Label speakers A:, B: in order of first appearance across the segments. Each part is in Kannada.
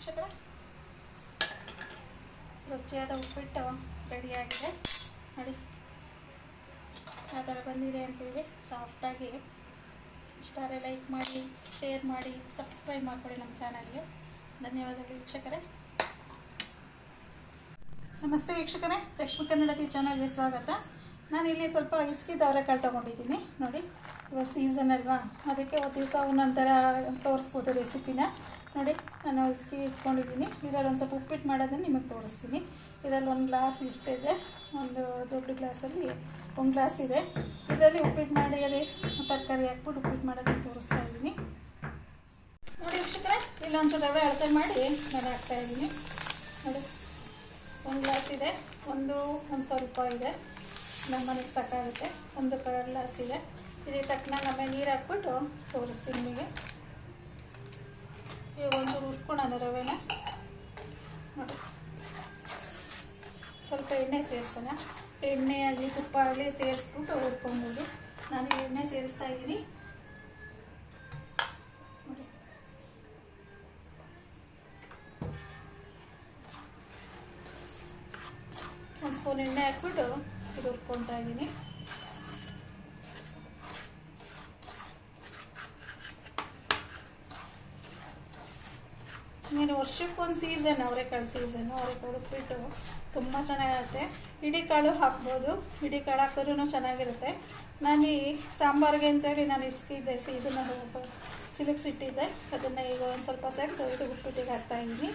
A: ವೀಕ್ಷಕರ, ರುಚಿಯಾದ ಉಪ್ಪಿಟ್ಟು ರೆಡಿಯಾಗಿದೆ. ನೋಡಿ ಆ ಥರ ಬಂದಿದೆ ಅಂತೇಳಿ ಸಾಫ್ಟಾಗಿ ಇಷ್ಟಾರೆ ಲೈಕ್ ಮಾಡಿ ಶೇರ್ ಮಾಡಿ ಸಬ್ಸ್ಕ್ರೈಬ್ ಮಾಡಿಕೊಡಿ ನಮ್ಮ ಚಾನಲ್ಗೆ ಧನ್ಯವಾದಗಳು ವೀಕ್ಷಕರೇ. ನಮಸ್ತೆ ವೀಕ್ಷಕರೇ, ಲಕ್ಷ್ಮೀ ಕನ್ನಡತಿ ಚಾನಲ್ಗೆ ಸ್ವಾಗತ. ನಾನು ಇಲ್ಲಿ ಸ್ವಲ್ಪ ಇಸ್ಕಿ ಅವರೆಕಾಳು ತೊಗೊಂಡಿದ್ದೀನಿ. ನೋಡಿ, ಇವಾಗ ಸೀಸನ್ ಅಲ್ವಾ? ಅದಕ್ಕೆ ಒಂದು ದಿವಸ ಒಂದೊಂಥರ ತೋರಿಸ್ಬೋದು ರೆಸಿಪಿನ ನೋಡಿ, ನಾನು ಇಸ್ಕಿ ಇಟ್ಕೊಂಡಿದ್ದೀನಿ. ಇದರಲ್ಲಿ ಒಂದು ಸ್ವಲ್ಪ ಉಪ್ಪಿಟ್ಟು ಮಾಡೋದನ್ನು ನಿಮಗೆ ತೋರಿಸ್ತೀನಿ. ಇದರಲ್ಲಿ ಒಂದು ಗ್ಲಾಸ್ ಇಷ್ಟಿದೆ ಒಂದು ದೊಡ್ಡ ಗ್ಲಾಸಲ್ಲಿ ಒಂದು ಗ್ಲಾಸ್ ಇದೆ. ಇದರಲ್ಲಿ ಉಪ್ಪಿಟ್ಟು ಮಾಡಿ, ಅದೇ ತರಕಾರಿ ಹಾಕ್ಬಿಟ್ಟು ಉಪ್ಪಿಟ್ಟು ಮಾಡೋದನ್ನು ತೋರಿಸ್ತಾ ಇದ್ದೀನಿ. ನೋಡಿ ವೀಕ್ಷಕರೇ ಸ್ವಲ್ಪ ರವೆ ಅಳತೆ ಮಾಡಿ ನಾನು ಹಾಕ್ತಾ ಇದ್ದೀನಿ. ನೋಡಿ, ಒಂದು ಗ್ಲಾಸ್ ಇದೆ. ಒಂದು ಒಂದು ಸ್ವಲ್ಪ ಇದೆ. ನಮ್ಮ ಮನೆಗೆ ಸಾಕಾಗುತ್ತೆ. ಒಂದು ಗ್ಲಾಸ್ ಇದೆ. ಇದಕ್ಕೆ ತಕ್ಕನಾಗ ಆಮೇಲೆ ನೀರು ಹಾಕ್ಬಿಟ್ಟು ತೋರಿಸ್ತೀನಿ ನಿಮಗೆ. ಇವಾಗ ಒಂದು ಹುರ್ಕೊಳ್ಳೋಣ ರವೆನ ಸ್ವಲ್ಪ ಎಣ್ಣೆ ಸೇರಿಸೋಣ. ಎಣ್ಣೆ ಆಗಲಿ ತುಪ್ಪ ಆಗಲಿ ಸೇರಿಸ್ಬಿಟ್ಟು ಹುರ್ಕೊಬೋದು. ನಾನು ಎಣ್ಣೆ ಸೇರಿಸ್ತಾ ಇದ್ದೀನಿ. ಒಂದು ಸ್ಪೂನ್ ಎಣ್ಣೆ ಹಾಕ್ಬಿಟ್ಟು ಇದು ಹುರ್ಕೊತಾ ಇದ್ದೀನಿ. ನೀನು ವರ್ಷಕ್ಕೊಂದು ಸೀಸನ್ ಅವರೆಕಾಳು ಸೀಸನ್ನು ಅವರೆಕಾಳು ಉಪ್ಪಿಟ್ಟು ತುಂಬ ಚೆನ್ನಾಗಿರುತ್ತೆ ಇಡೀ ಕಾಳು ಹಾಕ್ಬೋದು. ಇಡೀ ಕಾಳು ಹಾಕಿದ್ರೂ ಚೆನ್ನಾಗಿರುತ್ತೆ. ನಾನು ಈ ಸಾಂಬಾರಿಗೆ ಅಂತೇಳಿ ನಾನು ಇಸ್ಕಿದ್ದೆ ಇದನ್ನು ಚಿಲಕ್ಸಿಟ್ಟಿದ್ದೆ ಅದನ್ನು ಈಗ ಒಂದು ಸ್ವಲ್ಪ ತೆಗೆದು ಇದು ಉಪ್ಪಿಟ್ಟಿಗೆ ಹಾಕ್ತಾಯಿದ್ದೀನಿ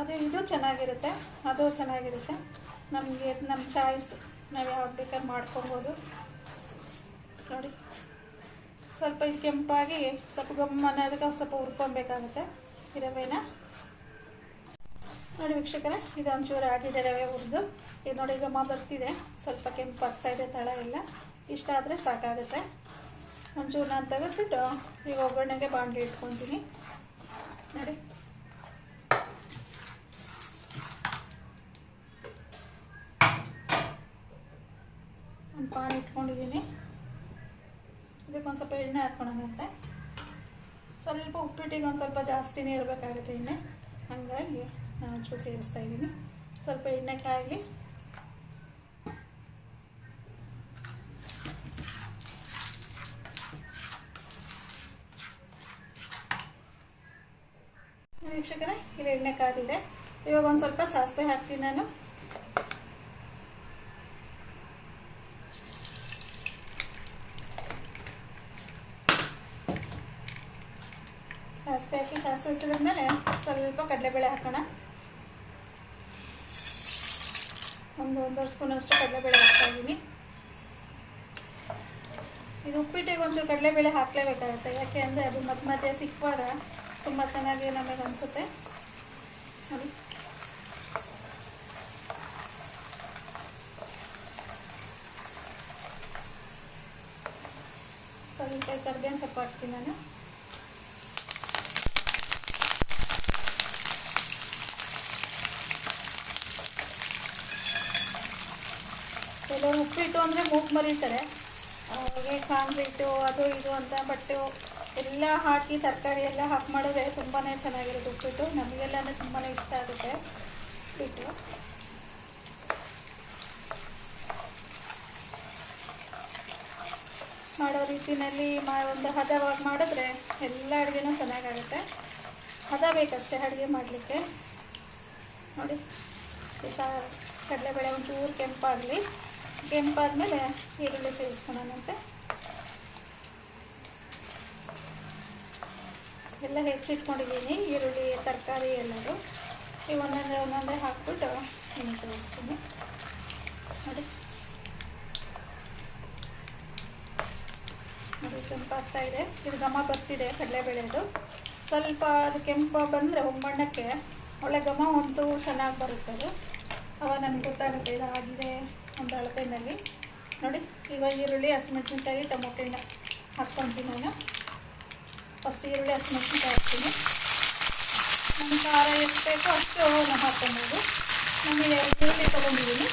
A: ಅದು ಇದು ಚೆನ್ನಾಗಿರುತ್ತೆ. ಅದು ಚೆನ್ನಾಗಿರುತ್ತೆ. ನಮಗೆ ನಮ್ಮ ಚಾಯ್ಸ್ ನಾವು ಯಾವ ಬೇಕಾದ್ರೆ ಮಾಡ್ಕೊಬೋದು. ನೋಡಿ. ಸ್ವಲ್ಪ ಇದು ಕೆಂಪಾಗಿ, ಸ್ವಲ್ಪ ಗಮ್ಮನ ಅದಕ್ಕೆ ಸ್ವಲ್ಪ ಹುರ್ಕೊಬೇಕಾಗುತ್ತೆ ರವೆನ ನೋಡಿ ವೀಕ್ಷಕರೇ, ಇದು ಒಂಚೂರು ಆಗಿದೆ ರವೆ ಹುರಿದು. ಇದು ನೋಡಿ ಗಮ ಬರ್ತಿದೆ. ಸ್ವಲ್ಪ ಕೆಂಪಾಗ್ತಾ ಇದೆ, ತಳ ಎಲ್ಲ. ಇಷ್ಟ ಆದರೆ ಸಾಕಾಗುತ್ತೆ. ಒಂಚೂರು ನಾನು ತೆಗೆದ್ಬಿಟ್ಟು ಈಗ ಒಗ್ಗರಣೆಗೆ ಬಾಣಲಿ ಇಟ್ಕೊತೀನಿ ನೋಡಿ. ಒಂದು ಪಾನ್ ಇಟ್ಕೊಂಡಿದ್ದೀನಿ. ಒಂದು ಸ್ವಲ್ಪ ಎಣ್ಣೆ ಹಾಕ್ಕೊಳೋಣಂತೆ ಸ್ವಲ್ಪ ಉಪ್ಪಿಟ್ಟಿಗೆ ಒಂದು ಸ್ವಲ್ಪ ಜಾಸ್ತಿನೇ ಇರಬೇಕಾಗುತ್ತೆ ಎಣ್ಣೆ. ಹಾಗಾಗಿ ನಾನು ಒಂಚೂರು ಸೇರಿಸ್ತಾ ಇದ್ದೀನಿ. ಸ್ವಲ್ಪ ಎಣ್ಣೆ ಕಾಯಿಲಿ. ವೀಕ್ಷಕರೇ, ಇಲ್ಲಿ ಎಣ್ಣೆ ಕಾದಿದೆ ಇವಾಗ ಒಂದು ಸ್ವಲ್ಪ ಸಾಸಿವೆ ಹಾಕ್ತೀನಿ ನಾನು. ಸಾಸಿವೆ ಸಿಡಿದ ಮೇಲೆ ಸ್ವಲ್ಪ ಕಡಲೆಬೇಳೆ ಹಾಕೋಣ. ಒಂದು ಒಂದೂವರೆ ಸ್ಪೂನ್ ಅಷ್ಟು ಕಡಲೆಬೇಳೆ ಹಾಕ್ತಾ ಇದ್ದೀನಿ. ಇದು ಉಪ್ಪಿಟ್ಟಿಗೆ ಒಂಚೂರು ಕಡಲೆಬೇಳೆ ಹಾಕಲೇಬೇಕಾಗುತ್ತೆ. ಯಾಕೆ ಅಂದರೆ ಅದು ಮತ್ತೆ ಮಧ್ಯೆ ಸಿಕ್ಕುವಾಗ ತುಂಬ ಚೆನ್ನಾಗಿ ನಮಗೆ ಅನಿಸುತ್ತೆ. ನೋಡಿ ಸ್ವಲ್ಪ ಕರ್ಬೇವಿನ ಸೊಪ್ಪು ಹಾಕ್ತೀನಿ ನಾನು. ಕೆಲವರು ಉಪ್ಪಿಟ್ಟು ಅಂದರೆ ಮೂಗು ಮರೀತಾರೆ. ಹಾಗೆ ಕಾಂಕ್ರೀಟು ಅದು ಇದು ಅಂತ ಬಟ್ಟು ಎಲ್ಲ ಹಾಕಿ ತರಕಾರಿ ಎಲ್ಲ ಹಾಕಿ ಮಾಡಿದ್ರೆ ತುಂಬಾ ಚೆನ್ನಾಗಿರುತ್ತೆ ಉಪ್ಪಿಟ್ಟು. ನಮಗೆಲ್ಲ ಅಂದರೆ ತುಂಬಾ ಇಷ್ಟ ಆಗುತ್ತೆ ಉಪ್ಪಿಟ್ಟು. ಮಾಡೋ ರೀತಿಯಲ್ಲಿ ಮಾ, ಒಂದು ಹದವಾಗಿ ಮಾಡಿದ್ರೆ ಎಲ್ಲ ಅಡುಗೆನೂ ಚೆನ್ನಾಗಾಗುತ್ತೆ. ಹದ ಬೇಕಷ್ಟೇ ಅಡುಗೆ ಮಾಡಲಿಕ್ಕೆ. ನೋಡಿ ಕಡಲೆಬೇಳೆ ಒಂಚೂರು ಕೆಂಪಾಗಲಿ. ಕೆಂಪಾದ್ಮೇಲೆ ಈರುಳ್ಳಿ ಸೇರಿಸ್ಕೊಳ್ಳೋಣಂತೆ ಎಲ್ಲ ಹೆಚ್ಚಿಟ್ಕೊಂಡಿದ್ದೀನಿ, ಈರುಳ್ಳಿ, ತರಕಾರಿ ಎಲ್ಲದು. ಈ ಒಂದೊಂದೇ ಒಂದೊಂದೇ ಹಾಕ್ಬಿಟ್ಟು ನಿಮಗೆ ತೋರಿಸ್ತೀನಿ. ನೋಡಿ. ನೋಡಿ, ಕೆಂಪಾಗ್ತಾ ಇದೆ. ಇದು ಘಮ ಬರ್ತಿದೆ ಕಡಲೆಬೇಳೆದು ಸ್ವಲ್ಪ ಅದು ಕೆಂಪು ಬಂದರೆ ಹೊಂಬಣ್ಣಕ್ಕೆ, ಒಳ್ಳೆ ಘಮ ಒಂದು ಚೆನ್ನಾಗಿ ಬರುತ್ತೆ ಅದು. ಅವಾಗ ನನಗೆ ಗೊತ್ತಾಗುತ್ತೆ ಇದು ಆಗಿದೆ ಒಂದು ಅಳತೆಯಲ್ಲಿ ನೋಡಿ, ಇವಾಗ ಈರುಳ್ಳಿ, ಹಸಿಮೆಣಸಿನ್ಕಾಯಿ, ಟೊಮೊಟೊ ಹಣ್ಣು ಹಾಕ್ಕೊತೀನಿ ನಾನು. ಫಸ್ಟ್ ಈರುಳ್ಳಿ, ಹಸಿಮೆಣಸಿನ್ಕಾಯಿ ಹಾಕ್ತೀನಿ. ನಮ್ಮ ಖಾರ ಎಷ್ಟು ಬೇಕೋ ಅಷ್ಟು ನಾವು ಹಾಕ್ಕೊಬೋದು. ಎರಡು ಈರುಳ್ಳಿ ತೊಗೊಂಡಿದ್ದೀನಿ.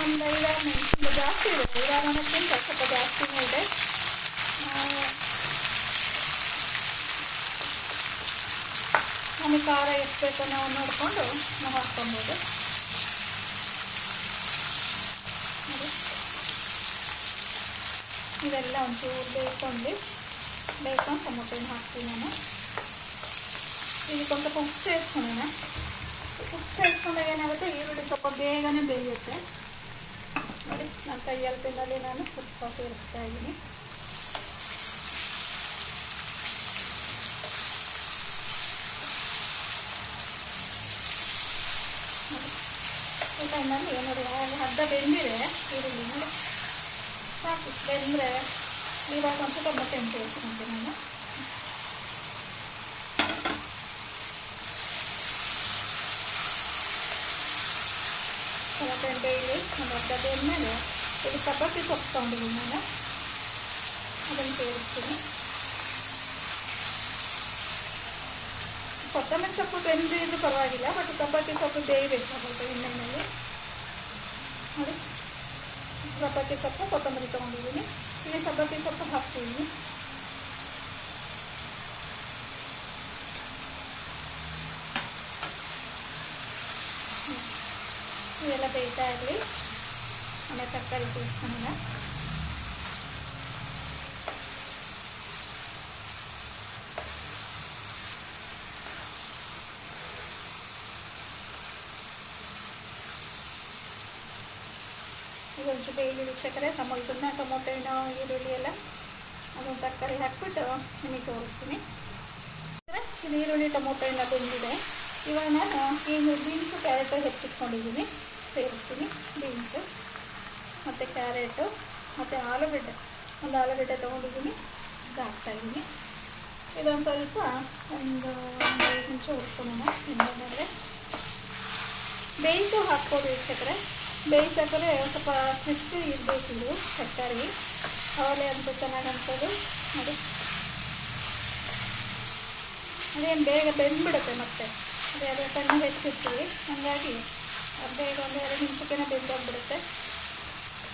A: ಒಂದು ಐದಾರು ಮೆಣಸಿನ ಜಾಸ್ತಿ ಇದೆ ಐದಾರು ಅನ್ನೋಕ್ಕಿಂತ ಸ್ವಲ್ಪ ಜಾಸ್ತಿನೇ ಇದೆ. ನಮಗೆ ಖಾರ ಎಷ್ಟು ಬೇಕೋ ನಾವು ನೋಡಿಕೊಂಡು ನಾವು ಹಾಕ್ಕೊಬೋದು ನೋಡಿ ಇವೆಲ್ಲ ಒಂಚೂರು ಬೇಯ್ಕೊಂಡು ಬೇಯ್ಕೊಂಡು ಟೊಮೊಟೊನ ಹಾಕ್ತೀನಿ ನಾನು. ಇದಕ್ಕೆ ಸ್ವಲ್ಪ ಉಪ್ಪು ಸೇರಿಸ್ಕೊಳ್ಳೋಣ ಉಪ್ಪು ಸೇರಿಸ್ಕೊಂಡಾಗ ಏನಾಗುತ್ತೆ? ಈರುಳ್ಳಿ ಸ್ವಲ್ಪ ಬೇಗನೆ ಬೇಯುತ್ತೆ. ನೋಡಿ, ನನ್ನ ಕೈಯಲ್ಲಿ ತಿನ್ನಲ್ಲಿ ನಾನು ಉಪ್ಪ ಸೇರಿಸ್ತಾ ಇದ್ದೀನಿ. ಟೈಮಲ್ಲಿ ನೋಡಿ ಅರ್ಧ ಬೆಂದಿದೆ ಈರುಳ್ಳಿ. ನೋಡಿ. ಬೆಂದರೆ ಇವಾಗ ಒಂದು ಟೊಮೆಟೊ ಸೇರಿಸ್ಕೊಂತೀನಿ ನಾನು ಟೊಮೆಟೊ ಬೇಯಿಲಿ ಒಂದು ಅರ್ಧ ಬೆಂದಮೇಲೆ ಇದು ಸಬ್ಬಕ್ಕಿ ಸೊಪ್ಪು ತೊಗೊಂಡಿದ್ದೀನಿ ನಾನು ಅದನ್ನು ಸೇರಿಸ್ತೀನಿ ಕೊತ್ತಂಬರಿ ಸೊಪ್ಪು ಬೆಂದಿದ್ದು ಪರವಾಗಿಲ್ಲ ಬಟ್ ಸಬ್ಬಕ್ಕಿ ಸೊಪ್ಪು ಬೇಯಬೇಕು ಸ್ವಲ್ಪ ಎಣ್ಣೆಯಲ್ಲಿ ನೋಡಿ ಸಬ್ಬಕ್ಕಿ ಸೊಪ್ಪು ಕೊತ್ತಂಬರಿ ತೊಗೊಂಡಿದ್ದೀನಿ. ಇಲ್ಲಿ ಸಬ್ಬಕ್ಕಿ ಸೊಪ್ಪು ಹಾಕ್ತೀನಿ. ಇವೆಲ್ಲ ಬೇಯ್ತಾ ಇರಲಿ. ಆಮೇಲೆ ತರಕಾರಿ ಸೇರಿಸ್ಕೊಳ್ಳೋಣ ಇದೊಂದು ಈರುಳ್ಳಿ ವೀಕ್ಷಕರೇ, ನಮ್ಮ ಇದನ್ನ ಟೊಮೊಟೊ ಹಣ್ಣು ಈರುಳ್ಳಿ ಎಲ್ಲ ಅದೊಂದು ತರಕಾರಿ ಹಾಕ್ಬಿಟ್ಟು ನಿಮಗೆ ತೋರಿಸ್ತೀನಿ. ಇದು ಈರುಳ್ಳಿ ಟೊಮೊಟೊ ಎಲ್ಲ ಬೆಂದಿದೆ. ಇವಾಗ ನಾನು ಈಗ ಬೀನ್ಸು ಕ್ಯಾರೆಟು ಹೆಚ್ಚಿಟ್ಕೊಂಡಿದ್ದೀನಿ. ಸೇರಿಸ್ತೀನಿ ಬೀನ್ಸು ಮತ್ತು ಕ್ಯಾರೆಟು ಮತ್ತು ಆಲೂಗಡ್ಡೆ. ಒಂದು ಆಲೂಗಡ್ಡೆ ತೊಗೊಂಡಿದ್ದೀನಿ. ಹಾಕ್ತಾಯಿದ್ದೀನಿ ಇದೊಂದು ಸ್ವಲ್ಪ ಒಂದು ಒಂದು ಐದು ನಿಮಿಷ ಹುರ್ಕೊಳ್ಳೋಣ ಇನ್ನೊಂದರೆ ಬೇಯಿಸು ಹಾಕ್ಬೋದು ಬೇಯಿಸಾಕರೆ ಸ್ವಲ್ಪ ಕ್ರಿಸ್ಪಿ ಇರಬೇಕು ಇದು, ತರಕಾರಿ. ಅವಲೆ ಅಂತ ಚೆನ್ನಾಗಿ ಅನ್ಸೋದು. ನೋಡಿ ಅದೇನು ಬೇಗ ಬೆಂದ್ಬಿಡುತ್ತೆ ಮತ್ತೆ? ಅದೇ ಅದೇ ಸಣ್ಣ ಹೆಚ್ಚಿರ್ತೀವಿ. ಹಾಗಾಗಿ ಅದು ಬೇಗ ಒಂದು ಎರಡು ನಿಮಿಷಕ್ಕೆ ಬೆಂದೋಗ್ಬಿಡುತ್ತೆ.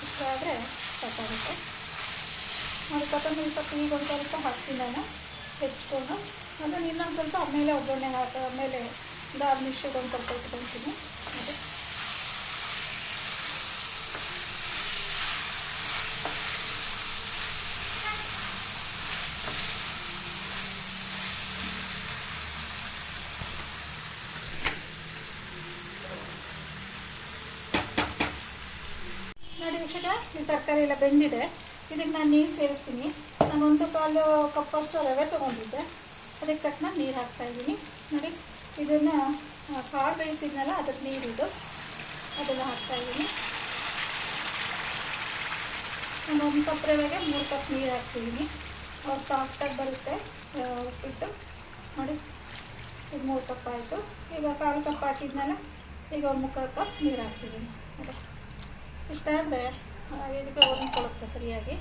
A: ಇಷ್ಟ ಆದರೆ ಸಾಕಾಗುತ್ತೆ. ಅದು ಕೊತ್ತಂಬರಿ ಸೊಪ್ಪು ಈಗ ಒಂದು ಸ್ವಲ್ಪ ಹಾಕ್ತೀನಿ ನಾನು. ಹೆಚ್ಕೊಂಡು ಅದನ್ನು ಇನ್ನೊಂದು ಸ್ವಲ್ಪ ಆಮೇಲೆ ಒಗ್ಗರಣೆ ಹಾಕಿ ಆಮೇಲೆ ಗಾರ್ನಿಶ್ಗೆ ಒಂದು ಸ್ವಲ್ಪ ಇಟ್ಕೊತೀನಿ ವೀಕ್ಷಕ ಈ ತರಕಾರಿ ಎಲ್ಲ ಬೆಂದಿದೆ. ಇದಕ್ಕೆ ನಾನು ನೀರು ಸೇರಿಸ್ತೀನಿ. ನಾನು ಒಂದು ಕಾಲು ಕಪ್ಪಷ್ಟು ರವೆ ತೊಗೊಂಡಿದ್ದೆ. ಅದಕ್ಕೆ ತಕ್ಕನ ನೀರು ಹಾಕ್ತಾ ಇದ್ದೀನಿ. ನೋಡಿ, ಇದನ್ನು ಕಾಳು ಬೇಯಿಸಿದ್ನಲ್ಲ, ಅದಕ್ಕೆ ನೀರಿದು ಅದನ್ನು ಹಾಕ್ತಾಯಿದ್ದೀನಿ ನಾನು ಒಂದು ಕಪ್ ರವೆಗೆ ಮೂರು ಕಪ್ ನೀರು ಹಾಕ್ತಿದ್ದೀನಿ ಅವ್ರು ಸಾಫ್ಟಾಗಿ ಬರುತ್ತೆ ಉಪ್ಪಿಟ್ಟು. ನೋಡಿ, ಇದು ಮೂರು ಕಪ್ ಆಯಿತು. ಈಗ ಕಾಲು ಕಪ್ ಹಾಕಿದ್ಮೇಲೆ ಈಗ ಒಂದು ಮುಖ ಕಪ್ ನೀರು ಹಾಕ್ತಿದ್ದೀನಿ. ಇಷ್ಟ ಆದರೆ ಇದಕ್ಕೆ ಹೊಂದ್ಕೊಳ್ಳುತ್ತೆ ಸರಿಯಾಗಿ.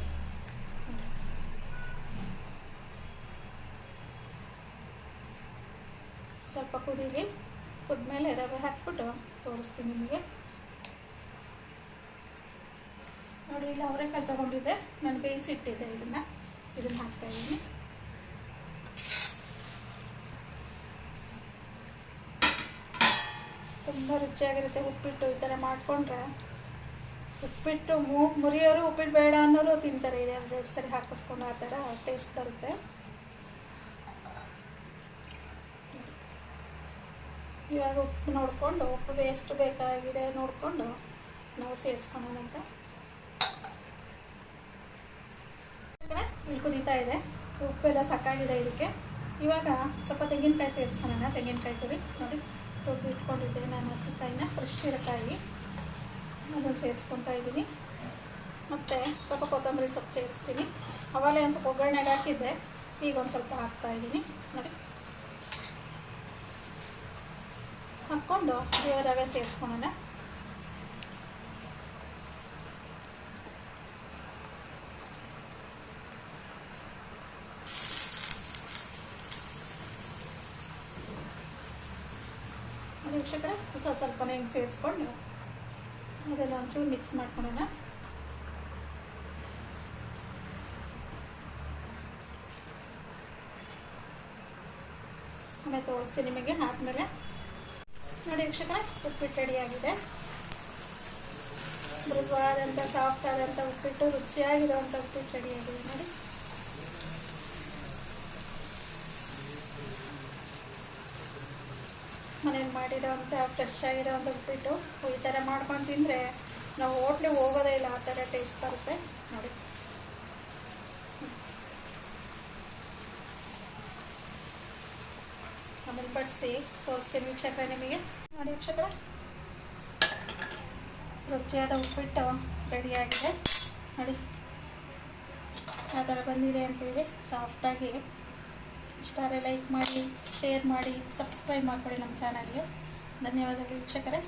A: ಸ್ವಲ್ಪ ಕುದೀಲಿ ಕುದ್ಮೇಲೆ ರವೆ ಹಾಕ್ಬಿಟ್ಟು ತೋರಿಸ್ತೀನಿ ನಿಮಗೆ. ನೋಡಿ, ಇಲ್ಲಿ ಅವರೆಕಾಯಿ ತಗೊಂಡಿದ್ದೆ. ನಾನು ಬೇಯಿಸಿಟ್ಟಿದ್ದೆ ಇದನ್ನು. ಇದನ್ನು ಹಾಕ್ತಾಯಿದ್ದೀನಿ ತುಂಬ ರುಚಿಯಾಗಿರುತ್ತೆ ಉಪ್ಪಿಟ್ಟು ಈ ಥರ ಮಾಡಿಕೊಂಡ್ರೆ. ಉಪ್ಪಿಟ್ಟು ಮುರಿಯೋರು ಉಪ್ಪಿಟ್ಟು ಬೇಡ ಅನ್ನೋರು ತಿಂತಾರೆ. ಇದೆ ಎರಡು ಸರಿ ಹಾಕಿಸ್ಕೊಂಡು ಆ ಥರ ಟೇಸ್ಟ್ ಬರುತ್ತೆ. ಇವಾಗ ಉಪ್ಪು ನೋಡಿಕೊಂಡು, ಉಪ್ಪು ಎಷ್ಟು ಬೇಕಾಗಿದೆ ನೋಡಿಕೊಂಡು ನಾವು ಸೇರಿಸ್ಕೊಳ್ಳೋಣ ಅಂತ. ಇಲ್ಲಿ ಕುದೀತಾ ಇದೆ. ಉಪ್ಪೆಲ್ಲ ಸಕ್ಕಾಗಿದೆ ಇದಕ್ಕೆ ಇವಾಗ ಸ್ವಲ್ಪ ತೆಂಗಿನಕಾಯಿ ಸೇರಿಸ್ಕೊಳ್ಳೋಣ. ತೆಂಗಿನಕಾಯಿ ತುರಿ ನೋಡಿ ಇಟ್ಕೊಂಡಿದ್ದೆ ನಾನು ಹಸಿಕಾಯಿನ ಫ್ರೆಶ್ ಇರಕಾಯಿ ಅದನ್ನು ಸೇರಿಸ್ಕೊತಾ ಇದ್ದೀನಿ ಮತ್ತು ಸ್ವಲ್ಪ ಕೊತ್ತಂಬರಿ ಸೊಪ್ಪು ಸೇರಿಸ್ತೀನಿ. ಅವಾಗಲೇ ಒಂದು ಸ್ವಲ್ಪ ಒಗ್ಗರಣೆಗೆ ಹಾಕಿದ್ದೆ. ಈಗ ಒಂದು ಸ್ವಲ್ಪ ಹಾಕ್ತಾ ಇದ್ದೀನಿ ನೋಡಿ. ಹಾಕ್ಕೊಂಡು ರವೆ ಸೇರಿಸ್ಕೊಳ್ಳೋಣ. ನೋಡಿ ಹೊಸ ಸ್ವಲ್ಪ ಸ್ವಲ್ಪನೇ ಹಿಂಗೆ ಸೇರಿಸ್ಕೊಂಡು ಅದೆಲ್ಲ ಒಂಚೂರು ಮಿಕ್ಸ್ ಮಾಡ್ಕೊಳ್ಳೋಣ ಆಮೇಲೆ ತೋರಿಸ್ತೀನಿ ನಿಮಗೆ ಆದಮೇಲೆ. ನೋಡಿ ವೀಕ್ಷಕರೇ, ಉಪ್ಪಿಟ್ಟು ರೆಡಿಯಾಗಿದೆ ಮೃದುವಾದಂಥ ಸಾಫ್ಟ್ ಆದಂಥ ಉಪ್ಪಿಟ್ಟು, ರುಚಿಯಾಗಿರುವಂಥ ಉಪ್ಪಿಟ್ಟು ರೆಡಿಯಾಗಿದೆ ನೋಡಿ. ಮಾಡಿರೋವಂಥ ಫ್ರೆಶ್ ಆಗಿರೋಂಥ ಉಪ್ಪಿಟ್ಟು ಈ ಥರ ಮಾಡ್ಕೊಂಡು ತಿಂದರೆ ನಾವು ಹೋಟ್ಲಿಗೆ ಹೋಗೋದೇ ಇಲ್ಲ, ಆ ಥರ ಟೇಸ್ಟ್ ಬರುತ್ತೆ. ನೋಡಿ. ಆಮೇಲೆ ಬಡಿಸಿ ತೋರಿಸ್ತೀನಿ ವೀಕ್ಷಕರೇ ನಿಮಗೆ. ನೋಡಿ ವೀಕ್ಷಕರೇ. ರುಚಿಯಾದ ಉಪ್ಪಿಟ್ಟು ರೆಡಿಯಾಗಿದೆ. ನೋಡಿ. ಆ ಥರ ಬಂದಿದೆ ಅಂತೇಳಿ ಸಾಫ್ಟಾಗಿ ಇಷ್ಟಾರೆ ಲೈಕ್ ಮಾಡಿ ಶೇರ್ ಮಾಡಿ ಸಬ್ಸ್ಕ್ರೈಬ್ ಮಾಡಿಕೊಡಿ ನಮ್ಮ ಚಾನಲ್ಗೆ ಧನ್ಯವಾದಗಳು ವೀಕ್ಷಕರೇ.